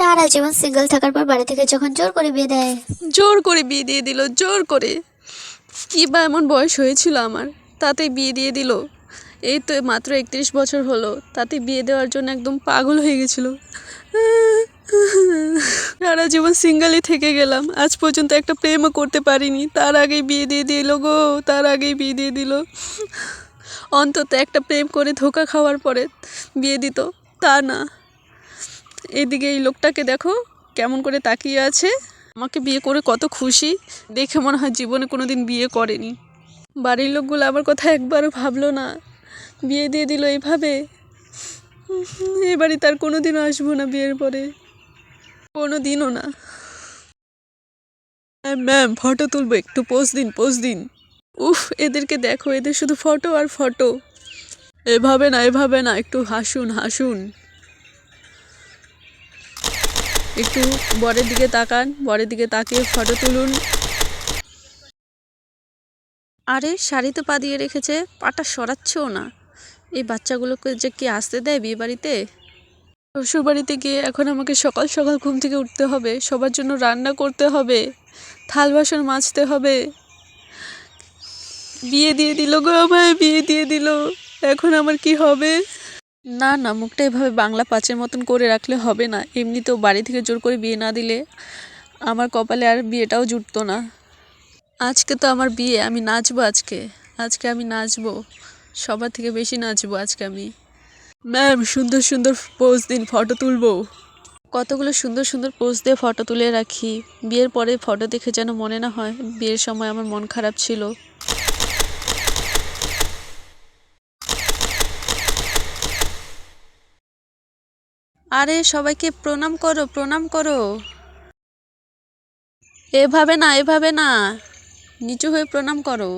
সারা জীবন single থাকার পর বাড়ি থেকে যখন জোর করে বিয়ে দেয়। জোর করে বিয়ে দিয়ে দিল, জোর করে। কী বা এমন বয়স হয়েছিল আমার তাতে বিয়ে দিয়ে দিল। এই তো মাত্র একত্রিশ বছর হলো, তাতে বিয়ে দেওয়ার জন্য একদম পাগল হয়ে গেছিল। সারা জীবন সিঙ্গেলই থেকে গেলাম, আজ পর্যন্ত একটা প্রেমও করতে পারিনি। তার আগেই বিয়ে দিয়ে দিল গো, তার আগেই বিয়ে দিয়ে দিল। অন্তত একটা প্রেম করে ধোকা খাওয়ার পরে বিয়ে দিত, তা না। এদিকে এই লোকটাকে দেখো, কেমন করে তাকিয়ে আছে। আমাকে বিয়ে করে কত খুশি। দেখে মনে হয় জীবনে কোনো দিন বিয়ে করেনি। বাড়ির লোকগুলো আমার কথা একবারও ভাবলো না। বিয়ে দিয়ে দিল এইভাবে। এ বাড়ি তার কোনো দিনও আসব না বিয়ের পরে। কোনো দিনও না। ম্যাম ফটো তুলবো একটু পোস্ট দিন পোস্ট দিন। উফ, এদেরকে দেখো, এদের শুধু ফটো আর ফটো এভাবে না এভাবে না, একটু হাসুন হাসুন। একটু বরের দিকে তাকান, বরের দিকে তাকিয়ে ফটো তুলুন। আরে শাড়িতে পা দিয়ে রেখেছে, পাটা সরাচ্ছেও না। এই বাচ্চাগুলোকে যে কি আসতে দেয় বিয়ে বাড়িতে? শ্বশুর বাড়িতে গিয়ে এখন আমাকে সকাল সকাল ঘুম থেকে উঠতে হবে, সবার জন্য রান্না করতে হবে, থাল বাসন মাজতে হবে। বিয়ে দিয়ে দিল গো আমায়, বিয়ে দিয়ে দিল, এখন আমার কি হবে? না না, মুখটা এভাবে বাংলা পাঁচের মতন করে রাখলে হবে না। এমনিতেও বাড়ি থেকে জোর করে বিয়ে না দিলে আমার কপালে আর বিয়েটাও জুটতো না। আজকে তো আমার বিয়ে, আমি নাচবো আজকে। আজকে আমি নাচবো। সবার থেকে বেশি নাচবো আজকে আমি। ম্যাম, সুন্দর সুন্দর পোজ দিন, ফটো তুলবো। কতগুলো সুন্দর সুন্দর পোজ দিয়ে ফটো তুলে রাখি। বিয়ের পরে ফটো দেখে যেন মনে না হয়, বিয়ের সময় আমার মন খারাপ ছিল। আরে সবাইকে প্রণাম করো প্রণাম করো। এভাবে না এভাবে না। নিচু হয়ে প্রণাম করো।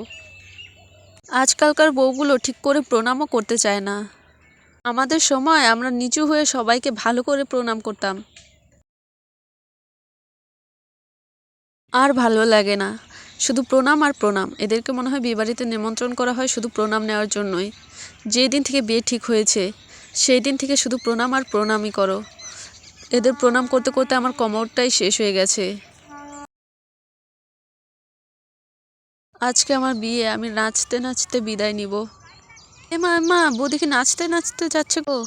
আজকালকার বউগুলো ঠিক করে প্রণামও করতে চায় না। আমাদের সময় আমরা নিচু হয়ে সবাইকে ভালো করে প্রণাম করতাম। আর ভালো লাগে না। শুধু প্রণাম আর প্রণাম। এদেরকে মনে হয় বিয়েবাড়িতে নিমন্ত্রণ করা হয় শুধু প্রণাম নেওয়ার জন্যই। যেদিন থেকে বিয়ে ঠিক হয়েছে সেই দিন থেকে শুধু প্রণাম আর প্রণামই করো। এদের প্রণাম করতে করতে আমার কমরটাই শেষ হয়ে গেছে। আজকে আমার বিয়ে, আমি নাচতে নাচতে বিদায় নিব। এ মা মা বৌদিকে নাচতে নাচতে যাচ্ছে গো?